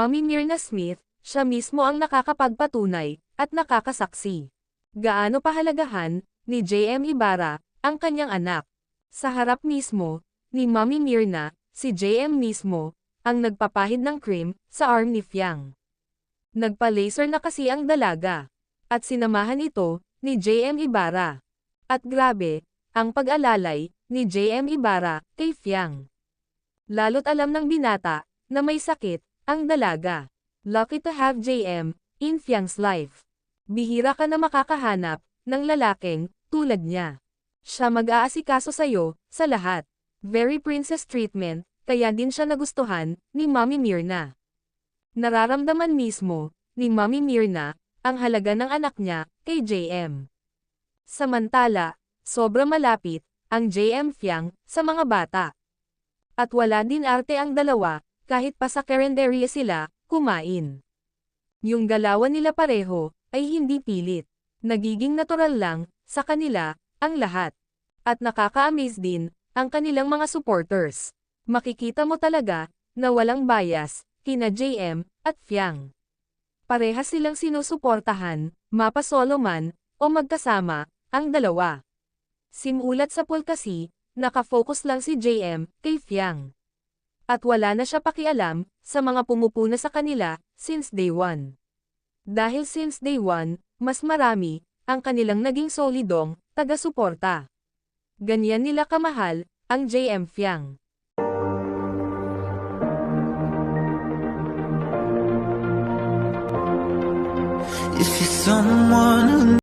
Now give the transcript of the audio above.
Mami Myrna Smith, siya mismo ang nakakapagpatunay at nakakasaksi. Gaano pahalagahan ni J.M. Ibarra ang kanyang anak. Sa harap mismo ni Mami Myrna, si J.M. mismo ang nagpapahid ng cream sa arm ni Fiang. Nagpa-laser na kasi ang dalaga at sinamahan ito ni J.M. Ibarra. At grabe, ang pag-alalay ni J.M. Ibarra kay Fiang. Lalo't alam ng binata na may sakit ang dalaga. Lucky to have JM in Fiang's life. Bihira ka na makakahanap ng lalaking tulad niya. Siya mag-aasikaso sa'yo sa lahat. Very princess treatment, kaya din siya nagustuhan ni Mami Mirna. Nararamdaman mismo ni Mami Mirna ang halaga ng anak niya kay JM. Samantala, sobra malapit ang JM Fiang sa mga bata. At wala din arte ang dalawa, kahit pa sa karinderya sila, kumain. Yung galawan nila pareho, ay hindi pilit. Nagiging natural lang, sa kanila, ang lahat. At nakaka-amaze din, ang kanilang mga supporters. Makikita mo talaga, na walang bias, kina JM, at Fiang. Parehas silang sinusuportahan, mapa solo man, o magkasama, ang dalawa. Simulat sa pool kasi, nakafocus lang si JM kay Fiang. At wala na siya pakialam sa mga pumupuna sa kanila since day one. Dahil since day one, mas marami ang kanilang naging solidong taga-suporta. Ganyan nila kamahal ang JM Fiang. If you're someone who